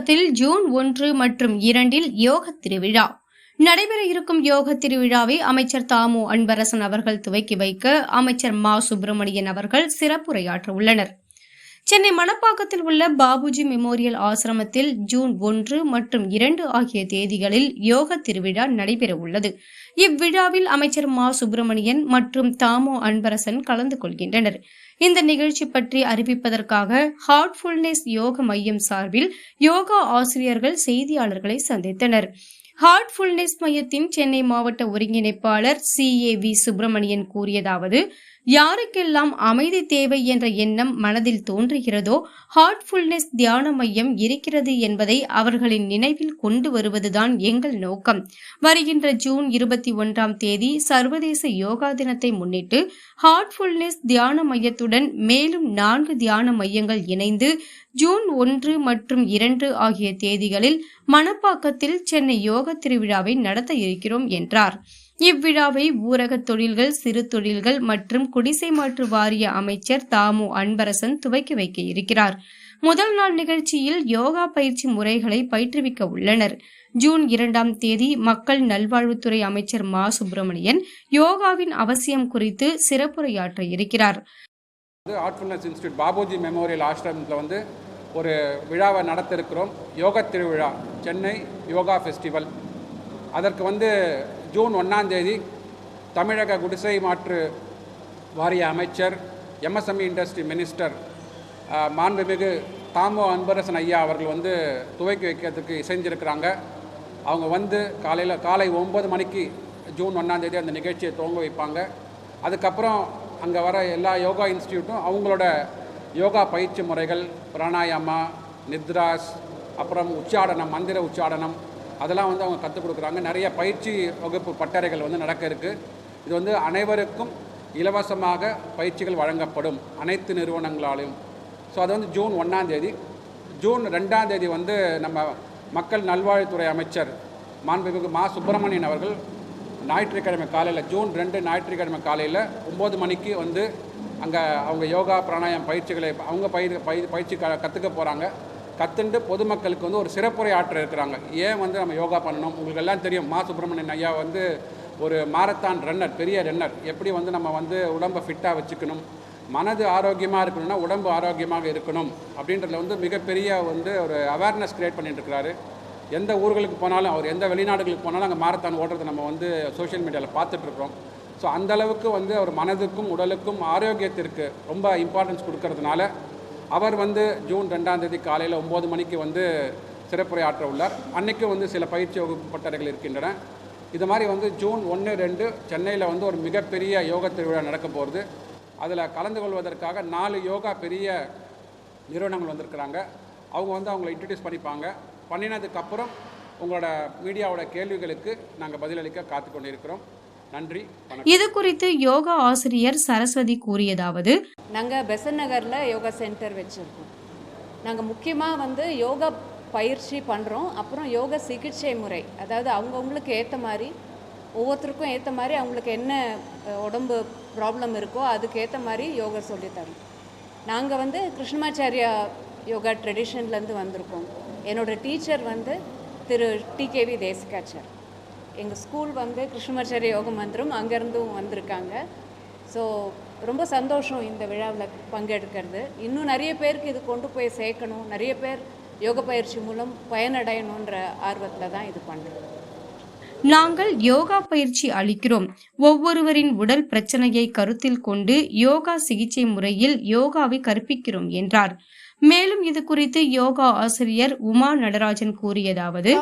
Chennai June ஒன்று மற்றும் இரண்டில் யோக திருவிழா. நடைபெற இருக்கும் யோக திருவிழாவை அமைச்சர் தாமு அன்பரசன் அவர்கள் துவக்கி வைக்க அமைச்சர் மா சுப்பிரமணியன் அவர்கள் சிறப்புரையாற்ற உள்ளனர் சென்னை மணப்பாக்கத்தில் உள்ள பாபுஜி மெமோரியல் ஆசிரமத்தில் ஜூன் ஒன்று மற்றும் இரண்டு ஆகிய தேதிகளில் யோக திருவிழா நடைபெற உள்ளது. இவ்விழாவில் அமைச்சர் மா. சுப்பிரமணியன் மற்றும் தாமோ அன்பரசன் கலந்து கொள்கின்றனர். இந்த நிகழ்ச்சி பற்றி அறிவிப்பதற்காக ஹார்ட்ஃபுல்னஸ் யோக மையம் சார்பில் யோகா ஆசிரியர்கள் செய்தியாளர்களை சந்தித்தனர். ஹார்ட்ஃபுல்னஸ் மையத்தின் சென்னை மாவட்ட ஒருங்கிணைப்பாளர் சி. ஏ. வி. சுப்பிரமணியன் கூறியதாவது யாருக்கெல்லாம் அமைதி தேவை என்ற எண்ணம் மனதில் தோன்றுகிறதோ ஹார்ட்ஃபுல்னஸ் தியான மையம் இருக்கிறது என்பதை அவர்களின் நினைவில் கொண்டு வருவதுதான் எங்கள் நோக்கம். வருகின்ற ஜூன் இருபத்தி ஒன்றாம் தேதி சர்வதேச யோகா தினத்தை முன்னிட்டு ஹார்ட்ஃபுல்னஸ் தியான மையத்துடன் மேலும் நான்கு தியான மையங்கள் இணைந்து ஜூன் ஒன்று மற்றும் இரண்டு ஆகிய தேதிகளில் மணப்பாக்கத்தில் சென்னை யோக திருவிழாவை நடத்த இருக்கிறோம் என்றார். இவ்விழாவை ஊரக தொழில்கள் சிறு தொழில்கள் மற்றும் குடிசை மாற்று வாரிய அமைச்சர் தாமு அன்பரசன் துவக்கி வைக்க இருக்கிறார். முதல் நாள் நிகழ்ச்சியில் யோகா பயிற்சி முறைகளை பயிற்றுவிக்க உள்ளனர். ஜூன் இரண்டாம் தேதி மக்கள் நல்வாழ்வுத்துறை அமைச்சர் மா. சுப்பிரமணியன் யோகாவின் அவசியம் குறித்து சிறப்புரையாற்ற இருக்கிறார். ஆர்ட்ஃபுல்னஸ் இன்ஸ்டியூட் பாபுஜி மெமோரியல் ஆசிரமத்தில் வந்து ஒரு விழாவை நடத்திருக்கிறோம். யோகா யோக திருவிழா சென்னை யோகா ஃபெஸ்டிவல் அதற்கு வந்து ஜூன் ஒன்றாந்தேதி தமிழக குடிசை மாற்று வாரிய அமைச்சர் எம்எஸ்எம்இ இண்டஸ்ட்ரி மினிஸ்டர் மாண்புமிகு தாமோ அன்பரசன் ஐயா அவர்கள் வந்து துவக்கி வைக்கிறதுக்கு இசைஞ்சிருக்கிறாங்க. அவங்க வந்து காலையில் காலை ஒம்பது மணிக்கு ஜூன் ஒன்றாந்தேதி அந்த நிகழ்ச்சியை துவங்க வைப்பாங்க. அதுக்கப்புறம் அங்கே வர எல்லா யோகா இன்ஸ்டியூட்டும் அவங்களோட யோகா பயிற்சி முறைகள் பிராணாயாமா நித்ராஸ் அப்புறம் உச்சாடனம் மந்திர உச்சாடனம் அதெல்லாம் வந்து அவங்க கற்றுக் கொடுக்குறாங்க. நிறைய பயிற்சி வகுப்பு பட்டறைகள் வந்து நடக்க இருக்குது இது வந்து அனைவருக்கும் இலவசமாக பயிற்சிகள் வழங்கப்படும் அனைத்து நிறுவனங்களாலும் ஸோ அது வந்து ஜூன் ஒன்றாம் தேதி. ஜூன் ரெண்டாம் தேதி வந்து நம்ம மக்கள் நல்வாழ்வுத்துறை அமைச்சர் மாண்புமிகு மா. சுப்பிரமணியன் அவர்கள் ஞாயிற்றுக்கிழமை காலையில் ஜூன் ரெண்டு ஞாயிற்றுக்கிழமை காலையில் ஒம்பது மணிக்கு வந்து அங்கே அவங்க யோகா பிராணாயம் பயிற்சிகளை அவங்க பயிர் பயிர் பயிற்சி க கற்றுக்க போகிறாங்க கற்றுண்டு பொதுமக்களுக்கு வந்து ஒரு சிறப்புரை ஆற்ற இருக்கிறாங்க. ஏன் வந்து நம்ம யோகா பண்ணணும்? உங்களுக்கு எல்லாம் தெரியும் மா சுப்பிரமணியன் ஐயா வந்து ஒரு மாரத்தான் ரன்னர் பெரிய ரன்னர் எப்படி வந்து நம்ம வந்து உடம்பை ஃபிட்டாக வச்சுக்கணும்? மனது ஆரோக்கியமாக இருக்கணும்னா உடம்பு ஆரோக்கியமாக இருக்கணும் அப்படின்றதுல வந்து மிகப்பெரிய வந்து ஒரு அவேர்னஸ் க்ரியேட் பண்ணிட்டு இருக்கிறாரு. எந்த ஊர்களுக்கு போனாலும் அவர் எந்த வெளிநாடுகளுக்கு போனாலும் அங்கே மாரத்தான் ஓடுறதை நம்ம வந்து சோஷியல் மீடியாவில் பார்த்துட்ருக்கோம் ஸோ அந்த அளவுக்கு வந்து அவர் மனதுக்கும் உடலுக்கும் ஆரோக்கியத்திற்கு ரொம்ப இம்பார்ட்டன்ஸ் கொடுக்கறதுனால அவர் வந்து ஜூன் ரெண்டாம் தேதி காலையில் ஒம்பது மணிக்கு வந்து சிறப்புரையாற்ற உள்ளார். அன்றைக்கும் வந்து சில பயிற்சி வகுப்பு பட்டறைகள் இருக்கின்றன. இது மாதிரி வந்து ஜூன் ஒன்று ரெண்டு சென்னையில் வந்து ஒரு மிகப்பெரிய யோக திருவிழா நடக்க போகிறது அதில் கலந்து கொள்வதற்காக நாலு யோகா பெரிய நிறுவனங்கள் வந்திருக்கிறாங்க. அவங்க வந்து அவங்கள இன்ட்ரடியூஸ் பண்ணிப்பாங்க. பண்ணினதுக்கப்புறம் உங்களோட மீடியாவோட கேள்விகளுக்கு நாங்கள் பதிலளிக்க காத்து கொண்டிருக்கிறோம் இது குறித்து யோகா ஆசிரியர் சரஸ்வதி கூறியதாவது நாங்கள் பெசன் நகரில் யோகா சென்டர் வச்சுருக்கோம். நாங்கள் முக்கியமாக வந்து யோகா பயிற்சி பண்ணுறோம் அப்புறம் யோகா சிகிச்சை முறை. அதாவது அவங்கவுங்களுக்கு ஏற்ற மாதிரி ஒவ்வொருத்தருக்கும் ஏற்ற மாதிரி அவங்களுக்கு என்ன உடம்பு ப்ராப்ளம் இருக்கோ அதுக்கு ஏற்ற மாதிரி யோகா சொல்லித்தரோம் நாங்கள் வந்து கிருஷ்ணமாச்சாரியா யோகா ட்ரெடிஷன்லேருந்து வந்திருக்கோம். என்னோட டீச்சர் வந்து திரு டிகேவி தேசிகாச்சார். எங்கள் ஸ்கூல் வந்து கிருஷ்ணமாச்சாரிய யோக மந்திரம் அங்கேருந்தும் வந்திருக்காங்க. ஸோ ரொம்ப சந்தோஷம் இந்த விழாவில் பங்கெடுக்கிறது. இன்னும் நிறைய பேருக்கு இது கொண்டு போய் சேர்க்கணும். நிறைய பேர் யோக பயிற்சி மூலம் பயனடையணுன்ற ஆர்வத்தில் தான் இது பண்ணுறோம் நாங்கள் யோகா பயிற்சி அளிக்கிறோம். ஒவ்வொருவரின் உடல் பிரச்சனையை கருத்தில் கொண்டு யோகா சிகிச்சை முறையில் யோகாவை கற்பிக்கிறோம் என்றார். மேலும் இது குறித்து யோகா ஆசிரியர் உமா நடராஜன் கூறியதாவது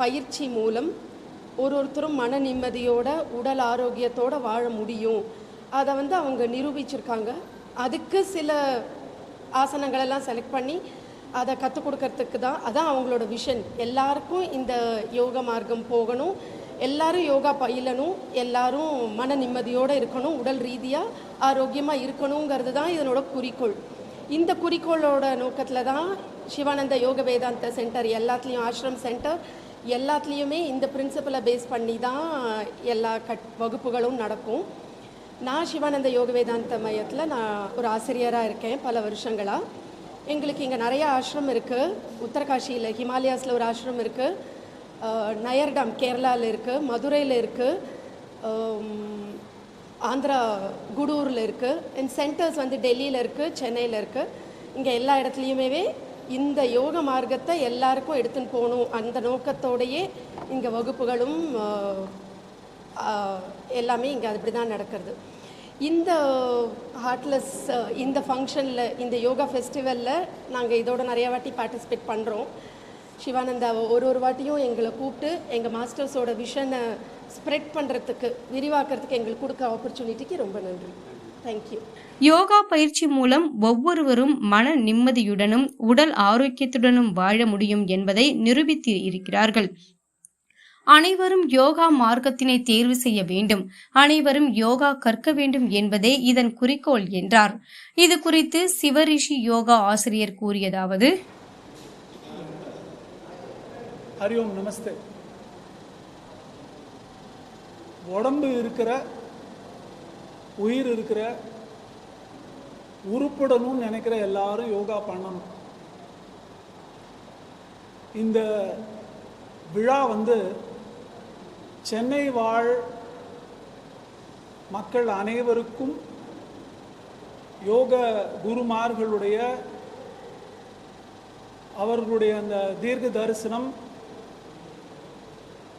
பயிற்சி மூலம் ஒரு ஒருத்தரும் மன நிம்மதியோட உடல் ஆரோக்கியத்தோட வாழ முடியும். அதை வந்து அவங்க நிரூபிச்சிருக்காங்க. அதுக்கு சில ஆசனங்களெல்லாம் செலக்ட் பண்ணி அதை கற்றுக் கொடுக்கறதுக்கு தான் அதான் அவங்களோட விஷன் எல்லாருக்கும் இந்த யோக மார்க்கம் போகணும். எல்லாரும் யோகா பயிலணும். எல்லாரும் மன நிம்மதியோடு இருக்கணும். உடல் ரீதியாக ஆரோக்கியமாக இருக்கணுங்கிறது தான் இதனோட குறிக்கோள். இந்த குறிக்கோளோட நோக்கத்தில் தான் சிவானந்த யோக வேதாந்த சென்டர் எல்லாத்துலேயும் ஆஷ்ரம் சென்டர் எல்லாத்துலேயுமே இந்த பிரின்சிபலை பேஸ் பண்ணி தான் எல்லா கட் வகுப்புகளும் நடக்கும். நான் சிவானந்த யோக வேதாந்த மையத்தில் நான் ஒரு ஆசிரியராக இருக்கேன் பல வருஷங்களாக எங்களுக்கு இங்கே நிறைய ஆசிரம் இருக்குது உத்தரகாஷியில் ஹிமாலயாஸில் ஒரு ஆசிரம் இருக்குது நயர்டாம் கேரளாவில் இருக்குது மதுரையில் இருக்குது ஆந்திரா குடூரில் இருக்குது அண்ட் சென்டர்ஸ் வந்து டெல்லியில் இருக்குது சென்னையில் இருக்குது இங்கே எல்லா இடத்துலையுமே இந்த யோக மார்க்கத்தை எல்லாருக்கும் எடுத்துன்னு போகணும். அந்த நோக்கத்தோடையே இங்கே வகுப்புகளும் எல்லாமே இங்கே அப்படி தான் நடக்கிறது. இந்த ஹார்ட்லெஸ் இந்த ஃபங்க்ஷனில் இந்த யோகா ஃபெஸ்டிவலில் நாங்கள் இதோட நிறைய வாட்டி பார்ட்டிசிபேட் பண்ணுறோம் சிவானந்தாவை ஒரு ஒரு வாட்டியும் எங்களை கூப்பிட்டு எங்கள் மாஸ்டர்ஸோட விஷனை ஸ்ப்ரெட் பண்ணுறதுக்கு விரிவாக்கிறதுக்கு எங்களுக்கு கொடுக்க ஆப்பர்ச்சுனிட்டிக்கு ரொம்ப நன்றி. தேங்க்யூ யோகா பயிற்சி மூலம் ஒவ்வொருவரும் மன நிம்மதியுடனும் உடல் ஆரோக்கியத்துடனும் வாழ முடியும் என்பதை நிரூபித்து இருக்கிறார்கள். அனைவரும் யோகா மார்க்கத்தினை தேர்வு செய்ய வேண்டும். அனைவரும் யோகா கற்க வேண்டும் என்பதே இதன் குறிக்கோள் என்றார். இது குறித்து சிவரிஷி யோகா ஆசிரியர் கூறியதாவது ஹரி ஓம் நமஸ்தே. உடம்பு இருக்கிற உயிர் இருக்கிற உருப்படணும்னு நினைக்கிற எல்லாரும் யோகா பண்ணணும். இந்த விழா வந்து சென்னை வாழ் மக்கள் அனைவருக்கும் யோக குருமார்களுடைய அவர்களுடைய அந்த தீர்க்க தரிசனம்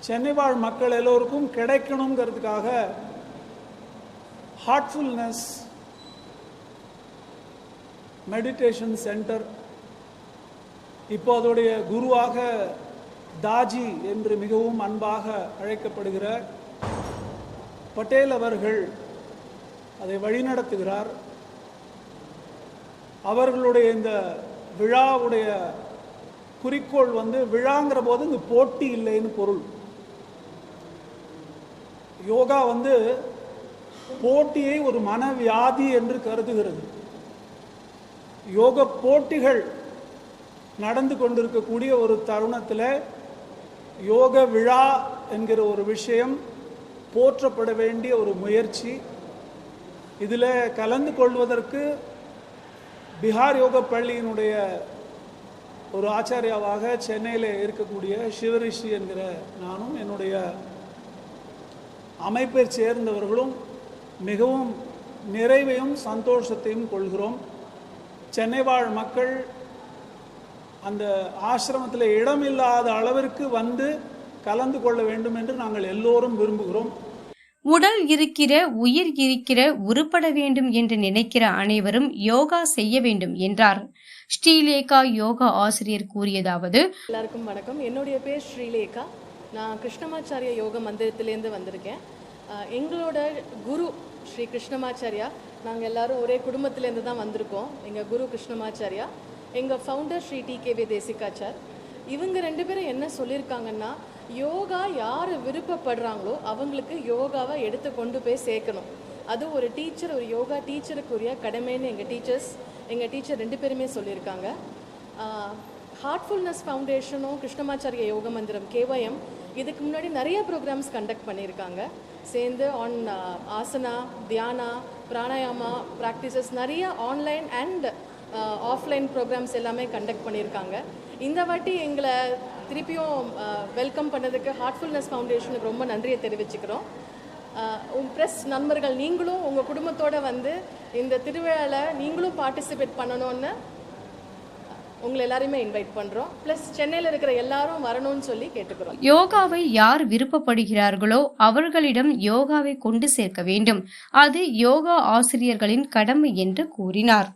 சென்னை வாழ் மக்கள் எல்லோருக்கும் கிடைக்கணுங்கிறதுக்காக ஹார்ட்ஃபுல்னஸ் மெடிடேஷன் சென்டர் இப்போ அதோடைய குருவாக தாஜி என்று மிகவும் அன்பாக அழைக்கப்படுகிற பட்டேல் அவர்கள் அதை வழிநடத்துகிறார். அவர்களுடைய இந்த விழாவுடைய குறிக்கோள் வந்து விழாங்கிற போது இந்த போட்டி இல்லைன்னு பொருள். யோகா வந்து போட்டியை ஒரு மனவியாதி என்று கருதுகிறது. யோக போட்டிகள் நடந்து கொண்டிருக்கக்கூடிய ஒரு தருணத்தில் யோக விழா என்கிற ஒரு விஷயம் போற்றப்பட வேண்டிய ஒரு முயற்சி. இதில் கலந்து கொள்வதற்கு பீகார் யோக பள்ளியினுடைய ஒரு ஆச்சாரியாவாக சென்னையில் இருக்கக்கூடிய சிவரிஷி என்கிற நானும் என்னுடைய அமைப்பை சேர்ந்தவர்களும் மிகவும் நிறைவையும் சந்தோஷத்தையும் கொள்கிறோம். சென்னை வாழ் மக்கள் அந்த ஆசிரமத்தில் இடமில்லாத அளவிற்கு வந்து கலந்து கொள்ள வேண்டும் என்று நாங்கள் எல்லோரும் விரும்புகிறோம். உடல் இருக்கிற உயிர் இருக்கிற உருப்பட வேண்டும் என்று நினைக்கிற அனைவரும் யோகா செய்ய வேண்டும் என்றார். ஸ்ரீலேகா யோகா ஆசிரியர் கூறியதாவது எல்லாருக்கும் வணக்கம். என்னுடைய பேர் ஸ்ரீலேகா. நான் கிருஷ்ணமாச்சாரிய யோக மந்திரத்திலேருந்து வந்திருக்கேன். எங்களோட குரு ஸ்ரீ கிருஷ்ணமாச்சாரியா. நாங்கள் எல்லாரும் ஒரே குடும்பத்திலேருந்து தான் வந்திருக்கோம். எங்கள் குரு கிருஷ்ணமாச்சாரியா எங்கள் founder Shri T K V Desikachar. இவங்க ரெண்டு பேரும் என்ன சொல்லியிருக்காங்கன்னா யோகா யார் விருப்பப்படுறாங்களோ அவங்களுக்கு யோகாவை எடுத்து கொண்டு போய் சேர்க்கணும். அது ஒரு டீச்சர் ஒரு யோகா டீச்சருக்குரிய கடமைன்னு எங்கள் டீச்சர்ஸ் எங்கள் டீச்சர் ரெண்டு பேருமே சொல்லியிருக்காங்க. ஹார்ட்ஃபுல்னஸ் ஃபவுண்டேஷனும் கிருஷ்ணமாச்சாரிய யோக மந்திரம் கேவயம் இதுக்கு முன்னாடி நிறைய ப்ரோக்ராம்ஸ் கண்டக்ட் பண்ணியிருக்காங்க. சேர்ந்து ஆன் ஆசனா தியானா பிராணாயாமா ப்ராக்டிசஸ் நிறைய ஆன்லைன் அண்ட் ஆஃப்லைன் ப்ரோக்ராம்ஸ் எல்லாமே கண்டக்ட் பண்ணியிருக்காங்க. இந்த வாட்டி எங்களை திருப்பியும் uh, வெல்கம் பண்ணதுக்கு ஹார்ட்ஃபுல்னஸ் ஃபவுண்டேஷனுக்கு ரொம்ப நன்றியை தெரிவிச்சுக்கிறோம். Uh, உங்கள் ப்ரெஸ் நண்பர்கள் நீங்களும் உங்கள் குடும்பத்தோட வந்து இந்த திருவிழாவில் நீங்களும் பார்ட்டிசிபேட் பண்ணணும்னு உங்களை எல்லாரையுமே இன்வைட் பண்ணுறோம் ப்ளஸ் சென்னையில் இருக்கிற எல்லாரும் வரணும்னு சொல்லி கேட்டுக்கிறோம். யோகாவை யார் விருப்பப்படுகிறார்களோ அவர்களிடம் யோகாவை கொண்டு சேர்க்க வேண்டும். அது யோகா ஆசிரியர்களின் கடமை என்று கூறினார்.